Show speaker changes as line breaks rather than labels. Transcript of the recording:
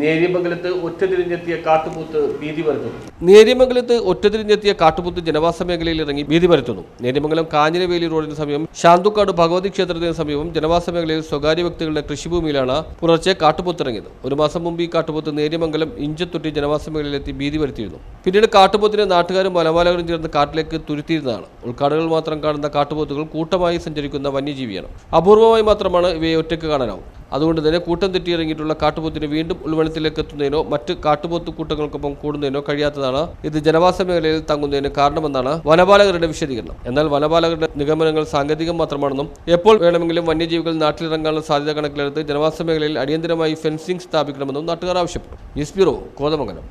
നേര്യമംഗലത്ത് ഒറ്റതിരിഞ്ഞെത്തിയ കാട്ടുപൂത്ത് ഭീതി പരത്തുന്നു. നേര്യമംഗലത്ത് ഒറ്റതിരിഞ്ഞെത്തിയ കാട്ടുപോത്ത് ജനവാസ മേഖലയിൽ ഇറങ്ങി ഭീതി പരത്തുന്നു. നേര്യമംഗലം കാഞ്ഞിരവേലി റോഡിന് സമീപം ശാന്തുക്കാട് ഭഗവതി ക്ഷേത്രത്തിന് സമീപം ജനവാസ മേഖലയിൽ സ്വകാര്യ വ്യക്തികളുടെ കൃഷിഭൂമിയിലാണ് പുലർച്ചെ കാട്ടുപൂത്ത് ഇറങ്ങിയത്. ഒരു മാസം മുമ്പ് ഈ കാട്ടുപൂത്ത് നേര്യമംഗലം ഇഞ്ചത്തൊട്ടി ജനവാസ മേഖലയിലെത്തി ഭീതി വരുത്തിയിരുന്നു പിന്നീട് കാട്ടുപോത്തിനെ നാട്ടുകാരും മലമാലകരും ചേർന്ന് കാട്ടിലേക്ക് തുരുത്തിയിരുന്നതാണ്. ഉൾക്കാടുകൾ മാത്രം കാണുന്ന കാട്ടുപോത്തുകൾ കൂട്ടമായി സഞ്ചരിക്കുന്ന വന്യജീവിയാണ്. അപൂർവമായി മാത്രമാണ് ഇവയെ ഒറ്റയ്ക്ക് കാണാനാവും. അതുകൊണ്ട് തന്നെ കൂട്ടം തെറ്റിയിറങ്ങിയിട്ടുള്ള കാട്ടുപോത്തിന് വീണ്ടും ഉൾവനത്തിലേക്ക് എത്തുന്നതിനോ മറ്റ് കാട്ടുപോത്ത് കൂട്ടങ്ങൾക്കൊപ്പം കൂടുന്നതിനോ കഴിയാത്തതാണ്. ഇത് ജനവാസ മേഖലയിൽ തങ്ങുന്നതിന് കാരണമെന്നാണ് വനപാലകരുടെ വിശദീകരണം. എന്നാൽ വനപാലകരുടെ നിഗമനങ്ങൾ സാങ്കേതികം മാത്രമാണെന്നും എപ്പോൾ വേണമെങ്കിലും വന്യജീവികൾ നാട്ടിലിറങ്ങാനുള്ള സാധ്യത കണക്കിലെടുത്ത് ജനവാസ മേഖലയിൽ അടിയന്തരമായി ഫെൻസിംഗ് സ്ഥാപിക്കണമെന്നും നാട്ടുകാർ ആവശ്യപ്പെട്ടു. News bureau Kothamangalam.